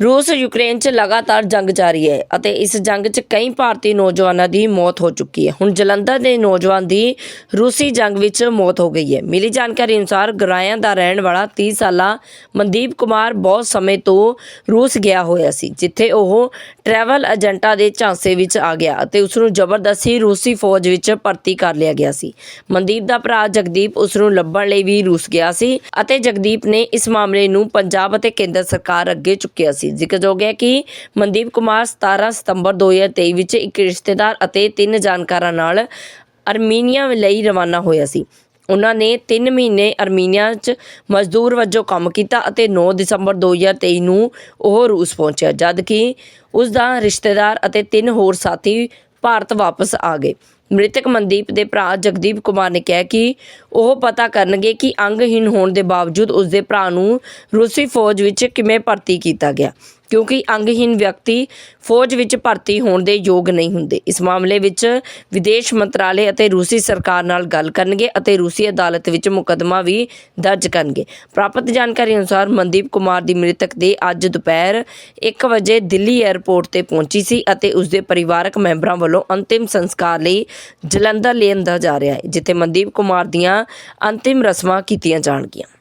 ਰੂਸ ਯੂਕਰੇਨ 'ਚ ਲਗਾਤਾਰ ਜੰਗ ਜਾਰੀ ਹੈ ਅਤੇ ਇਸ ਜੰਗ 'ਚ ਕਈ ਭਾਰਤੀ ਨੌਜਵਾਨਾਂ ਦੀ ਮੌਤ ਹੋ ਚੁੱਕੀ ਹੈ। ਹੁਣ ਜਲੰਧਰ ਦੇ ਨੌਜਵਾਨ ਦੀ ਰੂਸੀ ਜੰਗ ਵਿੱਚ ਮੌਤ ਹੋ ਗਈ ਹੈ। ਮਿਲੀ ਜਾਣਕਾਰੀ ਅਨੁਸਾਰ ਗਰਾਇਆਂ ਦਾ ਰਹਿਣ ਵਾਲਾ 30 ਸਾਲਾ ਮਨਦੀਪ ਕੁਮਾਰ ਬਹੁਤ ਸਮੇਂ ਤੋਂ ਰੂਸ ਗਿਆ ਹੋਇਆ ਸੀ, ਜਿੱਥੇ ਉਹ ਟਰੈਵਲ ਏਜੰਟਾਂ ਦੇ ਝਾਂਸੇ ਵਿੱਚ ਆ ਗਿਆ ਅਤੇ ਉਸ ਨੂੰ ਜ਼ਬਰਦਸਤੀ ਰੂਸੀ ਫੌਜ ਵਿੱਚ ਭਰਤੀ ਕਰ ਲਿਆ ਗਿਆ ਸੀ। ਮਨਦੀਪ ਦਾ ਭਰਾ ਜਗਦੀਪ ਉਸ ਨੂੰ ਲੱਭਣ ਲਈ ਵੀ ਰੂਸ ਗਿਆ ਸੀ ਅਤੇ ਜਗਦੀਪ ਨੇ ਇਸ ਮਾਮਲੇ ਨੂੰ ਪੰਜਾਬ ਅਤੇ ਕੇਂਦਰ ਸਰਕਾਰ ਅੱਗੇ ਚੁੱਕਿਆ ਸੀ। ਜ਼ਿਕਰਯੋਗ ਹੈ ਕਿ ਮਨਦੀਪ ਕੁਮਾਰ 17 ਸਤੰਬਰ 2023 ਵਿੱਚ ਇੱਕ ਰਿਸ਼ਤੇਦਾਰ ਅਤੇ ਤਿੰਨ ਜਾਣਕਾਰਾਂ ਨਾਲ ਅਰਮੀਨੀਆ ਲਈ ਰਵਾਨਾ ਹੋਇਆ ਸੀ। ਉਹਨਾਂ ਨੇ 3 ਮਹੀਨੇ ਅਰਮੀਨੀਆ 'ਚ ਮਜ਼ਦੂਰ ਵਜੋਂ ਕੰਮ ਕੀਤਾ ਅਤੇ 9 ਦਸੰਬਰ 2023 ਨੂੰ ਉਹ ਰੂਸ ਪਹੁੰਚਿਆ ਜਦ ਕਿ ਉਸ ਦਾ ਰਿਸ਼ਤੇਦਾਰ ਅਤੇ ਤਿੰਨ ਹੋਰ ਸਾਥੀ ਭਾਰਤ ਵਾਪਸ ਆ ਗਏ। ਮ੍ਰਿਤਕ ਮਨਦੀਪ ਦੇ ਭਰਾ ਜਗਦੀਪ ਕੁਮਾਰ ਨੇ ਕਿਹਾ ਕਿ ਉਹ ਪਤਾ ਕਰਨਗੇ ਕਿ ਅੰਗਹੀਣ ਹੋਣ ਦੇ ਬਾਵਜੂਦ ਉਸ ਦੇ ਭਰਾ ਨੂੰ ਰੂਸੀ ਫੌਜ ਵਿੱਚ ਕਿਵੇਂ ਭਰਤੀ ਕੀਤਾ ਗਿਆ, ਕਿਉਂਕਿ ਅੰਗਹੀਨ ਵਿਅਕਤੀ ਫੌਜ ਵਿੱਚ ਭਰਤੀ ਹੋਣ ਦੇ ਯੋਗ ਨਹੀਂ ਹੁੰਦੇ। ਇਸ ਮਾਮਲੇ ਵਿੱਚ ਵਿਦੇਸ਼ ਮੰਤਰਾਲੇ ਅਤੇ ਰੂਸੀ ਸਰਕਾਰ ਨਾਲ ਗੱਲ ਕਰਨਗੇ ਅਤੇ ਰੂਸੀ ਅਦਾਲਤ ਵਿੱਚ ਮੁਕੱਦਮਾ ਵੀ ਦਰਜ ਕਰਨਗੇ। ਪ੍ਰਾਪਤ ਜਾਣਕਾਰੀ ਅਨੁਸਾਰ ਮਨਦੀਪ ਕੁਮਾਰ ਦੀ ਮ੍ਰਿਤਕ ਦੇ ਅੱਜ ਦੁਪਹਿਰ 1 ਵਜੇ ਦਿੱਲੀ 에ਅਰਪੋਰਟ ਤੇ ਪਹੁੰਚੀ ਸੀ ਅਤੇ ਉਸ ਦੇ ਪਰਿਵਾਰਕ ਮੈਂਬਰਾਂ ਵੱਲੋਂ ਅੰਤਿਮ ਸੰਸਕਾਰ ਲਈ ਜਲੰਧਰ ਲਿਆਂਦਾ ਜਾ ਰਿਹਾ ਹੈ ਜਿੱਥੇ ਮਨਦੀਪ ਕੁਮਾਰ ਦੀਆਂ ਅੰਤਿਮ ਰਸਮਾਂ ਕੀਤੀਆਂ ਜਾਣਗੀਆਂ।